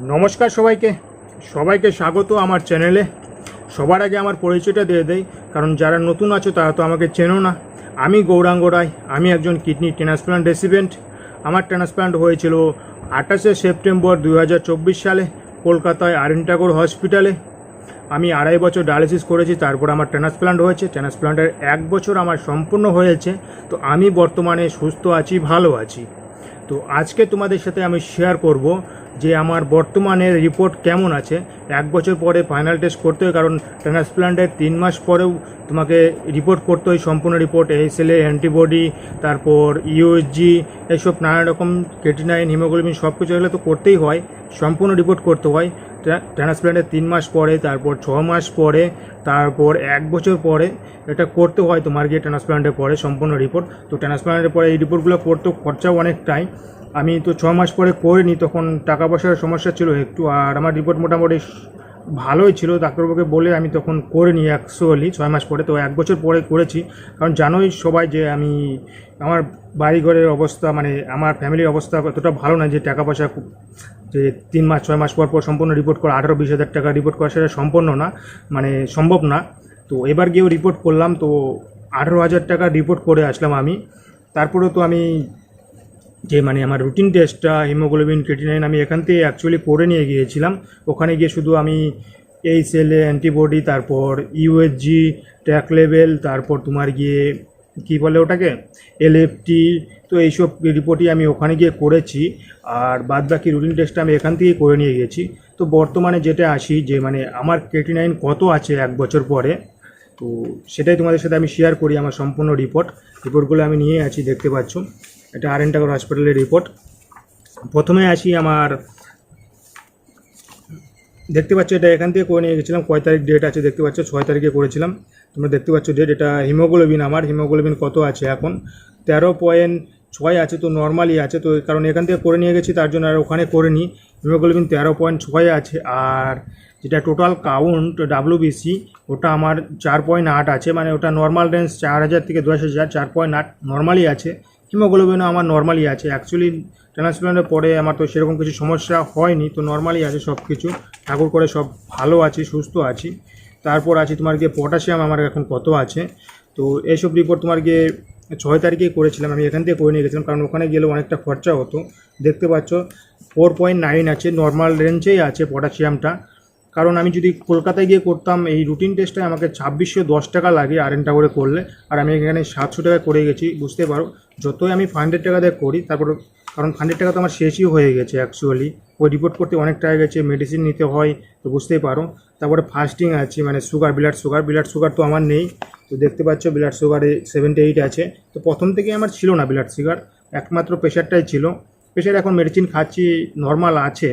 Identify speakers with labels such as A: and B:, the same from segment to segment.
A: নমস্কার সবাইকে। সবাইকে স্বাগত আমার চ্যানেলে। সবার আগে আমার পরিচয়টা দিয়ে দেয় কারণ যারা নতুন আছো তারা তো আমাকে চেনো না। আমি গৌরাঙ্গ রায়, আমি একজন কিডনি ট্রান্সপ্লান্ট রেসিডেন্ট। আমার ট্রান্সপ্লান্ট হয়েছিল আঠাশে সেপ্টেম্বর দু হাজার চব্বিশ সালে কলকাতায় আরেন্টাগর হসপিটালে। আমি আড়াই বছর ডায়ালিসিস করেছি, তারপর আমার ট্রান্সপ্লান্ট হয়েছে। ট্রান্সপ্লান্টের এক বছর আমার সম্পূর্ণ হয়েছে। তো আমি বর্তমানে সুস্থ আছি, ভালো আছি। তো আজকে তোমাদের সাথে আমি শেয়ার করব যে আমার বর্তমানে রিপোর্ট কেমন আছে। এক বছর পরে ফাইনাল টেস্ট করতে হয়, কারণ ট্রান্সপ্লান্টের তিন মাস পরেও তোমাকে রিপোর্ট করতে হয়, সম্পূর্ণ রিপোর্ট এসএলএ অ্যান্টিবডি তারপর ইউএসজি এইসব নানা রকম কেটিনাইন হিমোগ্লোবিন সব কিছু এগুলো তো করতেই হয়, সম্পূর্ণ রিপোর্ট করতে হয়। ট্রান্সপ্লান্টের তিন মাস পরে, তারপর ছ মাস পরে, তারপর এক বছর পরে, এটা করতে হয় তোমার গিয়ে ট্রান্সপ্লান্টের পরে সম্পূর্ণ রিপোর্ট তো ট্রান্সপ্লান্টের পরে এই রিপোর্টগুলো করতেও খরচাও অনেকটাই। আমি তো ছ মাস পরে করিনি, তখন টাকা পয়সার সমস্যা ছিল একটু, আর আমার রিপোর্ট মোটামুটি ভালোই ছিল, ডাক্তারবাবুকে বলে আমি তখন করে নিই অ্যাকচুয়ালি ছয় মাস পরে, তো এক বছর পরে করেছি। কারণ জানোই সবাই যে আমি, আমার বাড়িঘরের অবস্থা মানে আমার ফ্যামিলির অবস্থা অতটা ভালো না যে টাকা পয়সা যে তিন মাস, ছয় মাস পর পর সম্পূর্ণ রিপোর্ট করা, আঠারো বিশ হাজার টাকা রিপোর্ট করা সেটা সম্পন্ন না মানে সম্ভব না। তো এবার গিয়েও রিপোর্ট করলাম, তো আঠারো হাজার টাকা রিপোর্ট করে আসলাম আমি। তারপরেও তো আমি যে মানে আমার রুটিন টেস্টটা হিমোগ্লোবিন ক্রেটিনাইন আমি এখান থেকে অ্যাকচুয়ালি করে নিয়ে গিয়েছিলাম। ওখানে গিয়ে শুধু আমি এই সেলে অ্যান্টিবডি তারপর ইউএসজি ট্র্যাক লেভেল তারপর তোমার গিয়ে কি বলে ওটাকে? এলএফটি তো এইসব রিপোর্টই আমি ওখানে গিয়ে করেছি। আর বাদ বাকি রুটিন টেস্টটা আমি এখান থেকেই করে নিয়ে গেছি তো বর্তমানে যেটা আসি যে মানে আমার ক্রেটিনাইন কত আছে এক বছর পরে, তো সেটাই তোমাদের সাথে আমি শেয়ার করি আমার সম্পূর্ণ রিপোর্ট রিপোর্টগুলো আমি নিয়ে আছি, দেখতে পাচ্ছ। এটা আর এনটাগর হসপিটালের রিপোর্ট প্রথমে আসি আমার, দেখতে পাচ্ছ এটা এখান থেকে করে নিয়ে গেছিলাম, কয় তারিখ ডেট আছে দেখতে পাচ্ছ? ছয় তারিখে করেছিলাম। তোমরা দেখতে পাচ্ছ ডেট এটা হিমোগ্লোবিন আমার হিমোগ্লোবিন কত আছে এখন? তেরো পয়েন্ট ছয় আছে তো নর্মালি আছে, তো কারণ এখান থেকে করে নিয়ে গেছি, তার জন্য আর ওখানে করে নিই হিমোগ্লোবিন তেরো পয়েন্ট ছয় আছে, আর যেটা টোটাল কাউন্ট ডাব্লিউবিসি ওটা আমার চার পয়েন্ট আট আছে মানে ওটা নর্মাল রেঞ্জ চার হাজার থেকে দশ হাজার, চার পয়েন্ট আট নর্মালি আছে। হিমোগ্লোবিনও আমার নর্মালি আছে। অ্যাকচুয়ালি ট্রান্সপ্লান্টের পরে আমার তো সেরকম কিছু সমস্যা হয়নি, তো নর্মালি আছে সব কিছু ঠাকুর করে সব ভালো আছি, সুস্থ আছি। তারপর আছে তোমার গিয়ে পটাশিয়াম আমার এখন কত আছে। তো এইসব রিপোর্ট তোমার গিয়ে ছয় তারিখেই করেছিলাম। আমি এখান থেকে করে নিয়ে গেছিলাম, কারণ ওখানে গেলে অনেকটা খরচা হতো। দেখতে পাচ্ছ ফোর পয়েন্ট নাইন আছে নর্মাল রেঞ্জেই আছে পটাশিয়ামটা কারণ আমি যদি কলকাতায় গিয়ে করতাম, এই রুটিন টেস্টে আমাকে ছাব্বিশশো দশ টাকা লাগে আরেনটা করে করলে। আর আমি এখানে সাতশো টাকা করে গেছি, বুঝতে পারো? যতই আমি ফাইভ হান্ড্রেড টাকা দিয়ে করি, তারপর কারণ হান্ড্রেড টাকা তো আমার শেষই হয়ে গেছে অ্যাকচুয়ালি ওই রিপোর্ট করতে অনেক টাকা গেছে মেডিসিন নিতে হয়, তো বুঝতেই পারো। তারপরে ফাস্টিং আছে মানে sugar blood sugar blood sugar তো আমার নেই, তো দেখতে পাচ্ছ ব্লাড সুগারে সেভেন্টি এইট আছে। তো প্রথম থেকে আমার ছিল না ব্লাড সুগার একমাত্র প্রেশারটাই ছিল। প্রেশার এখন মেডিসিন খাচ্ছি নর্মাল আছে।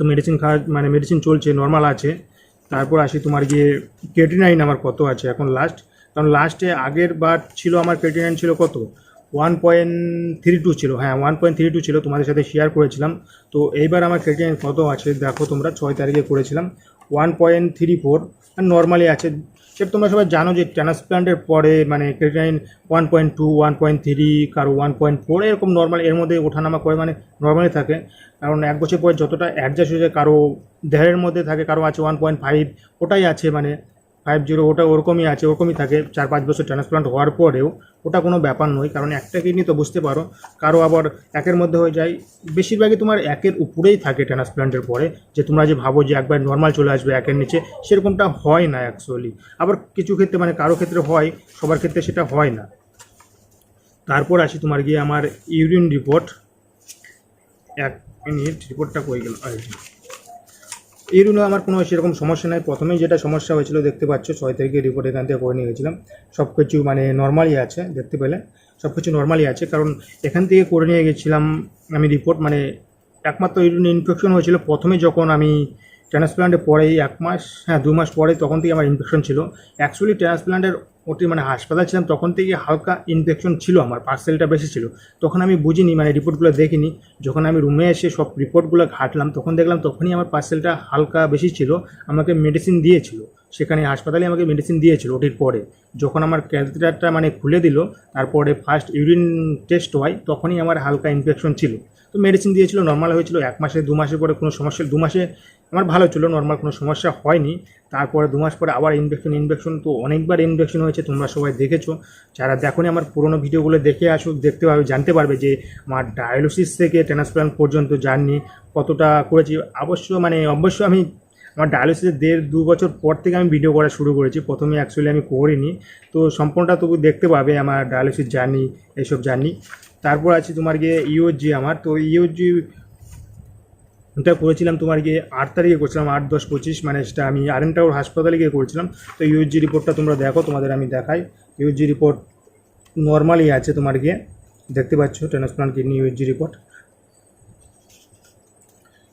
A: তো মেডিসিন খাওয়া মানে মেডিসিন চলছে নর্মাল আছে। তারপর আসি তোমার গিয়ে কেটি নাইন আমার কত আছে এখন লাস্ট কারণ লাস্টে আগের বার ছিল আমার কেটি নাইন ছিল কত? ওয়ান পয়েন্ট থ্রি টু ছিল হ্যাঁ ওয়ান পয়েন্ট থ্রি টু ছিল, তোমাদের সাথে শেয়ার করেছিলাম। তো এইবার আমার কেটি নাইন কত আছে? দেখো তোমরা, ছয় তারিখে করেছিলাম। ওয়ান পয়েন্ট থ্রি ফোর আর নর্মালি আছে সেটা তোমরা সবাই জানো যে ট্রান্সপ্লান্টের পরে মানে creatinine one point two one point three কারও ওয়ান পয়েন্ট ফোর এরকম নর্মাল এর মধ্যে ওঠানামা করে মানে নর্মালি থাকে। কারণ এক বছর পরে যতটা অ্যাডজাস্ট হয়ে যায় কারও দেহের মধ্যে থাকে, কারও আছে ওয়ান পয়েন্ট ফাইভ ওটাই আছে মানে ফাইভ জিরো ওটা ওরকমই আছে, ওরকমই থাকে। চার পাঁচ বছর ট্রান্সপ্লান্ট হওয়ার পরেও ওটা কোনো ব্যাপার নয়, কারণ একটা কিডনি তো বুঝতে পারো, কারও আবার একের মধ্যে হয়ে যায়। বেশিরভাগই তোমার একের উপরেই থাকে ট্রান্সপ্লান্টের পরে, যে তোমরা যে ভাবো যে একবার নর্মাল চলে আসবে একের নিচে, সেরকমটা হয় না অ্যাকচুয়ালি আবার কিছু ক্ষেত্রে মানে কারও ক্ষেত্রে হয়, সবার ক্ষেত্রে সেটা হয় না। তারপর আসি তোমার গিয়ে আমার ইউরিন রিপোর্ট এক মিনিট রিপোর্টটা কই গেল? এই রুমে আমার কোনো সেরকম সমস্যা নাই। প্রথমেই যেটা সমস্যা হয়েছিল, দেখতে পাচ্ছ, ছয় তারিখে রিপোর্ট এখান থেকে করে নিয়ে গেছিলাম সব কিছু মানে নর্মালই আছে, দেখতে পেলে। সব কিছু নর্মালই আছে, কারণ এখান থেকে করে নিয়ে গেছিলাম আমি রিপোর্ট মানে একমাত্র ইউরিনে ইনফেকশন হয়েছিল। প্রথমে যখন আমি ট্রান্সপ্লান্টের পরেই এক মাস হ্যাঁ দু মাস পরে তখন থেকে আমার ইনফেকশন ছিল। অ্যাকচুয়ালি ট্রান্সপ্লান্টের ওটি মানে হাসপাতাল ছিলাম, তখন থেকে হালকা ইনফেকশন ছিল আমার পার্সেলটা বেশি ছিল। তখন আমি বুঝিনি মানে রিপোর্টগুলো দেখিনি। যখন আমি রুমে এসে সব রিপোর্টগুলো ঘাটলাম, তখন দেখলাম তখনই আমার পার্সেলটা হালকা বেশি ছিল, আমাকে মেডিসিন দিয়েছিল। সেখানে হাসপাতালে আমাকে মেডিসিন দিয়েছিল ওটির পরে। যখন আমার ক্যালকুলেটারটা মানে খুলে দিল, তারপরে ফার্স্ট ইউরিন টেস্ট হয়, তখনই আমার হালকা ইনফেকশন ছিল। তো মেডিসিন দিয়েছিল নর্মাল হয়েছিল, এক মাসে, দু মাসের পরে কোনো সমস্যা, দু মাসে আমার ভালো ছিল নর্মাল কোনো সমস্যা হয়নি। তারপরে দু মাস পরে আবার ইনফেকশন ইনফেকশন তো অনেকবার ইনফেকশন হয়েছে, তোমরা সবাই দেখেছ। যারা দেখোনি আমার পুরোনো ভিডিওগুলো দেখে আসো, দেখতে পাবে, জানতে পারবে যে আমার ডায়ালিসিস থেকে ট্রান্সপ্লান্ট পর্যন্ত জার্নি কতটা করেছি। অবশ্য মানে অবশ্য আমি আমার ডায়ালিসিসের দেড় দু বছর পর থেকে আমি ভিডিও করা শুরু করেছি, প্রথমে অ্যাকচুয়ালি আমি করিনি। তো সম্পূর্ণটা তবু দেখতে পাবে আমার ডায়ালিসিস জার্নি এইসব জার্নি। তারপর আছে তোমার গিয়ে ইউজি আমার। তো ইউজি ওটা করেছিলাম তোমার গিয়ে আট তারিখে করেছিলাম, আট, দশ, পঁচিশ মানে সেটা আমি আর এন টাউর হাসপাতালে গিয়ে করেছিলাম। তো ইউজি রিপোর্টটা তোমরা দেখো, তোমাদের আমি দেখাই। ইউজি রিপোর্ট নর্মালি আছে তোমার গিয়ে, দেখতে পাচ্ছ, ট্রান্সপ্লান্ট কিডনি ইউজি রিপোর্ট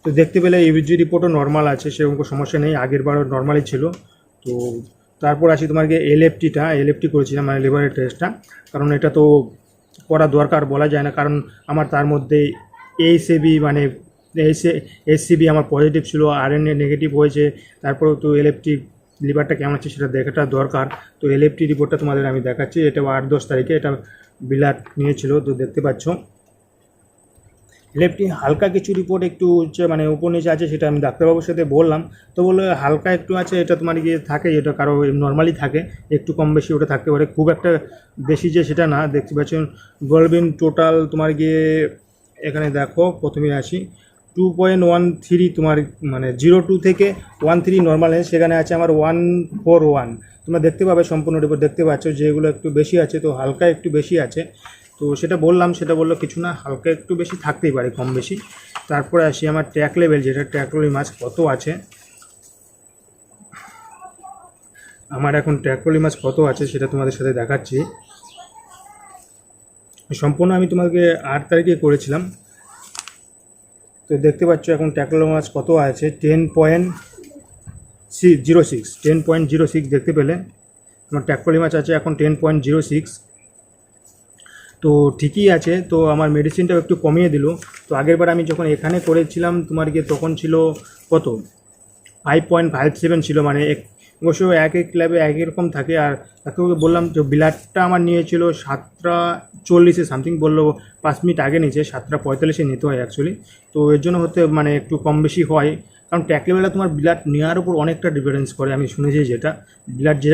A: তো দেখতে পেলে ইউজি রিপোর্টও নর্মাল আছে, সেরকম কোনো সমস্যা নেই, আগের বারও নর্মালই ছিল। তো তারপর আসি তোমার গিয়ে এলএফটিটা এলএফটি করেছিলাম মানে লিভারের টেস্টটা কারণ এটা তো করা দরকার, বলা যায় না, কারণ আমার তার মধ্যে এইসএবি মানে এসে এসসিবি আমার পজিটিভ ছিল আর এন এ নেগেটিভ হয়েছে, তারপরেও তো এলএফটি লিভারটা কেমন আছে সেটা দেখাটা দরকার। তো এলএফটি রিপোর্টটা তোমাদের আমি দেখাচ্ছি, এটা আট দশ তারিখে এটা বিলাট নিয়েছিল, তো দেখতে পাচ্ছ। লেফটি হালকা কিছু রিপোর্ট একটু হচ্ছে মানে উপর নিচে আছে সেটা আমি ডাক্তারবাবুর সাথে বললাম, তো বলল হালকা একটু আছে, এটা তোমার গিয়ে থাকে, এটা কারও নর্মালি থাকে, একটু কম বেশি ওটা থাকতে পারে, খুব একটা বেশি যে সেটা না, দেখতে পাচ্ছেন গোলবিন টোটাল তোমার গিয়ে, এখানে দেখো, প্রথমে আসি টু পয়েন্ট ওয়ান থ্রি তোমার মানে জিরো টু থেকে ওয়ান থ্রি নর্মাল আছে সেখানে আছে আমার ওয়ান ফোর ওয়ান তোমরা দেখতে পাবে সম্পূর্ণ রিপোর্ট দেখতে পাচ্ছ যেগুলো একটু বেশি আছে, তো হালকা একটু বেশি আছে। তো সেটা বললাম, সেটা বলল কিছু না, হালকা একটু বেশি থাকতেই পারে কম বেশি। তারপরে আসি আমার ট্যাক লেভেল যেটা ট্যাকলি মাছ কত আছে? আমার এখন ট্যাকলি মাছ কত আছে সেটা তোমাদের সাথে দেখাচ্ছি। সম্পূর্ণ আমি তোমাকে আট তারিখে করেছিলাম। তো দেখতে পাচ্ছ এখন ট্যাকলো মাছ কত আছে? Ten point C, zero six. Ten point zero six দেখতে পেলে। আমার ট্যাকলি মাছ আছে এখন টেন পয়েন্ট জিরো সিক্স। তো ঠিকই আছে। তো আমার মেডিসিনটাও একটু কমিয়ে দিল। তো আগেরবার আমি যখন এখানে করেছিলাম, তোমার গিয়ে তখন ছিল কত? ফাইভ পয়েন্ট ফাইভ সেভেন ছিল মানে এক অবশ্য এক এক ক্লাবে এক এক রকম থাকে। আর তাকে বললাম যে বিলাটটা আমার নিয়েছিল সাতটা চল্লিশে সামথিং বলল, পাঁচ মিনিট আগে নিচে সাতটা পঁয়তাল্লিশে নিতে হয় অ্যাকচুয়ালি তো এর জন্য হতে মানে একটু কম বেশি হয়। কারণ ট্যাক লেভেলে তোমার ব্লাড নেওয়ার উপর অনেকটা ডিফারেন্স করে, আমি শুনেছি যেটা। ব্লাড যে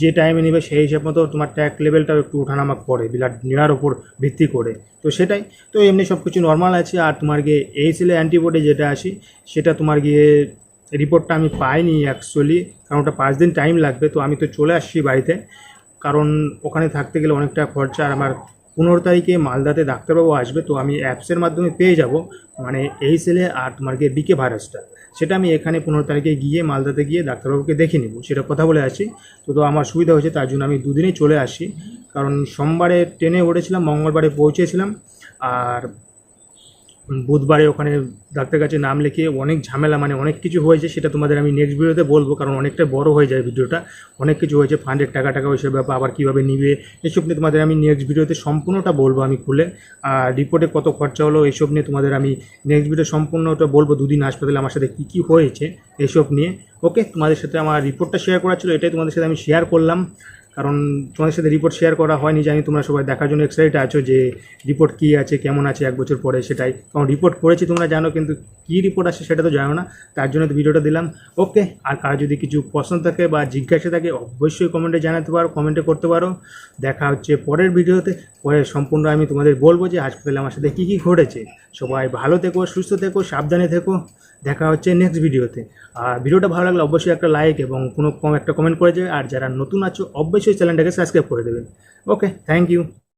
A: যে টাইমে নেবে, সেই হিসাব মতো তোমার ট্যাক লেভেলটাও একটু ওঠানামা করে ব্লাড নেওয়ার উপর ভিত্তি করে। তো সেটাই। তো এমনি সব কিছু নর্মাল আছে। আর তোমার গিয়ে এই সেলে অ্যান্টিবডি যেটা আসি সেটা তোমার গিয়ে রিপোর্টটা আমি পাইনি অ্যাকচুয়ালি কারণ ওটা পাঁচ দিন টাইম লাগবে, তো আমি তো চলে আসছি বাড়িতে। কারণ ওখানে থাকতে গেলে অনেকটা খরচা, আর আমার পনেরো তারিখে মালদাতে ডাক্তারবাবু আসবে, তো আমি অ্যাপসের মাধ্যমে পেয়ে যাব মানে এই সেলে আর তোমার গিয়ে বিকে ভাইরাসটা সেটা আমি এখানে পনেরো তারিখে গিয়ে মালদাতে গিয়ে ডাক্তারবাবুকে দেখে নেব, সেটা কথা বলে আসি। তো তো আমার সুবিধা হয়েছে, তার জন্য আমি দুদিনেই চলে আসি। কারণ সোমবারে ট্রেনে উঠেছিলাম, মঙ্গলবারে পৌঁছেছিলাম, আর বুধবারে ওখানে ডাক্তার কাছে নাম লিখিয়ে অনেক ঝামেলা মানে অনেক কিছু হয়েছে, সেটা তোমাদের আমি নেক্সট ভিডিওতে বলব, কারণ অনেকটা বড় হয়ে যায় ভিডিওটা। অনেক কিছু হয়েছে ফান্ডের টাকা টাকা ওইসব ব্যাপার, আবার কীভাবে নিবে, এসব নিয়ে তোমাদের আমি নেক্সট ভিডিওতে সম্পূর্ণটা বলব আমি খুলে। আর রিপোর্টে কত খরচা হলো এইসব নিয়ে তোমাদের আমি নেক্সট ভিডিও সম্পূর্ণটা বলব, দুদিন হাসপাতালে আমার সাথে কী কী হয়েছে এইসব নিয়ে। ওকে তোমাদের সাথে আমার রিপোর্টটা শেয়ার করা ছিল, এটাই তোমাদের সাথে আমি শেয়ার করলাম। কারণ তোমাদের সাথে রিপোর্ট শেয়ার করা হয়নি, জানি তোমরা সবাই দেখার জন্য এক্সাইটেড আছো যে রিপোর্ট কী আছে, কেমন আছে এক বছর পরে সেটাই। কারণ রিপোর্ট করেছি তোমরা জানো, কিন্তু কী রিপোর্ট আছে সেটা তো জানো না, তার জন্য তো ভিডিওটা দিলাম। ওকে আর কার যদি কিছু পছন্দ থাকে বা জিজ্ঞাসা থাকে, অবশ্যই কমেন্টে জানাতে পারো কমেন্টে করতে পারো। দেখা হচ্ছে পরের ভিডিওতে পরে সম্পূর্ণ আমি তোমাদের বলব যে হাসপাতালে আমার সাথে কী কী ঘটেছে। সবাই ভালো থেকো, সুস্থ থেকো, সাবধানে থেকো। দেখা হচ্ছে নেক্সট ভিডিওতে আর ভিডিওটা ভালো লাগলে অবশ্যই একটা লাইক এবং কোনো কম একটা কমেন্ট করে যাবে আর যারা নতুন আছো, অবশ্যই চ্যানেলটাকে সাবস্ক্রাইব করে দেবেন। Okay thank you